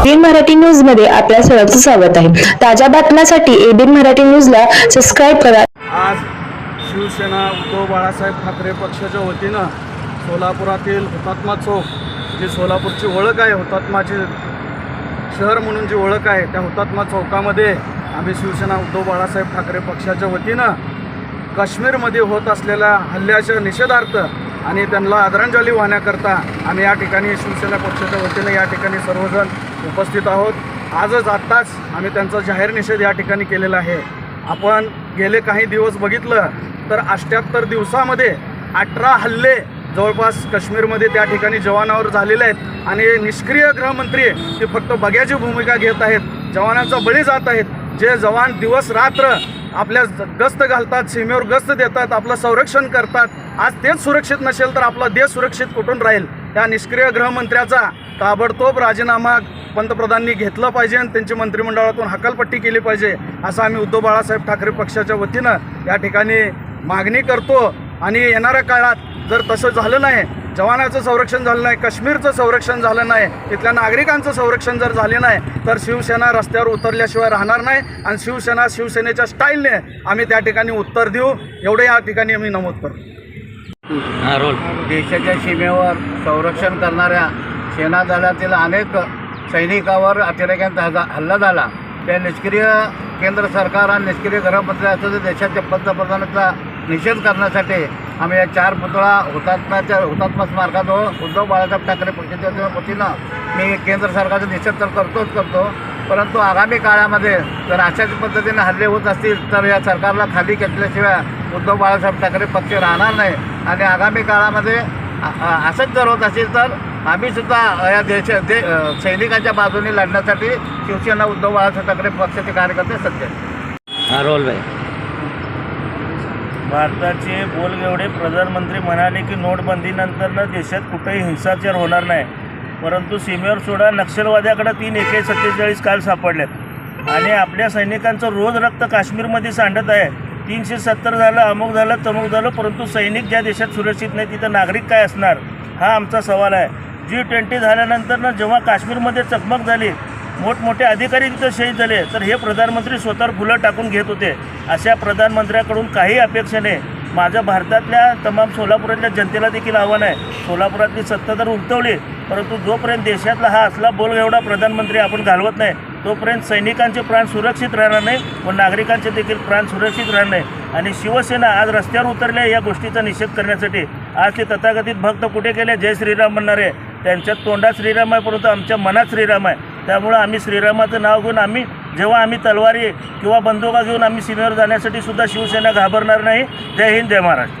एबीन मराठी न्यूजमध्ये आपल्या सर्वांचं स्वागत आहे. ताज्या बातम्यांसाठी एबीन मराठी न्यूजला सबस्क्राईब करा. आज शिवसेना उद्धव बाळासाहेब ठाकरे पक्षाच्या वतीनं सोलापुरातील हुतात्मा चौक जी सोलापूरची ओळख आहे हुतात्माची शहर म्हणून जी ओळख आहे त्या हुतात्मा चौकामध्ये आम्ही शिवसेना उद्धव बाळासाहेब ठाकरे पक्षाच्या वतीनं काश्मीरमध्ये होत असलेल्या हल्ल्याच्या निषेधार्थ आणि त्यांना आदरांजली वाहण्याकरता आम्ही या ठिकाणी शिवसेना पक्षाच्या वतीनं या ठिकाणी सर्वजण उपस्थित आहोत. आजच आत्ताच आम्ही त्यांचा जाहीर निषेध या ठिकाणी केलेला आहे. आपण गेले काही दिवस बघितलं तर अष्ट्याहत्तर दिवसामध्ये अठरा हल्ले जवळपास काश्मीरमध्ये त्या ठिकाणी जवानावर झालेले आहेत. आणि निष्क्रिय गृहमंत्री ते फक्त बघ्याची भूमिका घेत आहेत. जवानांचा बळी जात आहेत. जे जवान दिवस रात्र आपल्या गस्त घालतात सीमेवर गस्त देतात आपलं संरक्षण करतात आज तेच सुरक्षित नसेल तर आपला देश सुरक्षित कुठून राहील? त्या निष्क्रिय गृहमंत्र्याचा ताबडतोब राजीनामा पंतप्रधानांनी घेतलं पाहिजे आणि त्यांची मंत्रिमंडळातून हकालपट्टी केली पाहिजे असं आम्ही उद्धव बाळासाहेब ठाकरे पक्षाच्या वतीनं या ठिकाणी मागणी करतो. आणि येणाऱ्या काळात जर तसं झालं नाही जवानाचं संरक्षण झालं नाही काश्मीरचं संरक्षण झालं नाही तिथल्या नागरिकांचं संरक्षण जर झाले नाही तर शिवसेना रस्त्यावर उतरल्याशिवाय राहणार नाही आणि शिवसेना शिवसेनेच्या स्टाईलने आम्ही त्या ठिकाणी उत्तर देऊ. एवढे या ठिकाणी आम्ही नमूद करतो. देशाच्या सीमेवर संरक्षण करणाऱ्या सेना दलातील अनेक सैनिकावर अतिरेक्यांचा हजा- हल्ला झाला. त्या निष्क्रिय केंद्र सरकार आणि निष्क्रिय गृहमंत्र्याचा देशाच्या पंतप्रधानाचा निषेध करण्यासाठी आम्ही या चार पुतळा हुतात्म्याच्या हुतात्मा स्मारकाजवळ उद्धव बाळासाहेब ठाकरे पक्षाच्या वतीनं मी केंद्र सरकारचा निषेध तर करतोच करतो. परंतु आगामी काळामध्ये जर अशाच पद्धतीने हल्ले होत असतील तर या सरकारला खाली घेतल्याशिवाय उद्धव बाळासाहेब ठाकरे पक्ष राहणार नाही. आणि आगामी काळामध्ये असंच जर होत असेल तर आम्ही सुद्धा या देश दे सैनिकांच्या बाजूने लढण्यासाठी शिवसेना उद्धव बाळासाहेब ठाकरे पक्षाचे कार्यकर्ते सज्ज आहेत. हा रोल भाई भारताचे बोलगेवढे प्रधानमंत्री म्हणाले की नोटबंदीनंतरनं देशात कुठेही हिंसाचार होणार नाही. परंतु सीमेवर सोडा नक्षलवाद्याकडे तीन एके सत्तेचाळीस काल सापडलेत. आणि आपल्या सैनिकांचं रोज रक्त काश्मीरमध्ये सांडत आहे. तीनशे सत्तर झालं अमुक झालं तमुक झालं परंतु सैनिक ज्या देशात सुरक्षित नाही तिथं नागरिक काय असणार? हा आमचा सवाल आहे. जी ट्वेंटी झाल्यानंतरनं जेव्हा काश्मीरमध्ये चकमक झाली मोठमोठे अधिकारी तिथं शहीद झाले तर हे प्रधानमंत्री स्वतःवर फुलं टाकून घेत होते. अशा प्रधानमंत्र्याकडून काही अपेक्षा नाही. माझं भारतातल्या तमाम सोलापुरातल्या जनतेला देखील आव्हान आहे. सोलापुरातली सत्ता तर उलटवली परंतु जोपर्यंत देशातला हा असला बोल एवढा प्रधानमंत्री आपण घालवत नाही तोपर्यंत सैनिकांचे प्राण सुरक्षित राहणार नाही व नागरिकांचे देखील प्राण सुरक्षित राहणार नाही. आणि शिवसेना आज रस्त्यावर उतरल्या या गोष्टीचा निषेध करण्यासाठी. आज ते तथाकथित भक्त कुठे गेले? जय श्रीराम म्हणणारे. त्यांच्या तोंडात श्रीराम आहे परंतु आमच्या मनात श्रीराम आहे. त्यामुळं आम्ही श्रीरामाचं नाव घेऊन आम्ही जेव्हा आम्ही तलवारी किंवा बंदुका घेऊन आम्ही सीमेवर जाण्यासाठी सुद्धा शिवसेना घाबरणार नाही. जय हिंद जय महाराष्ट्र.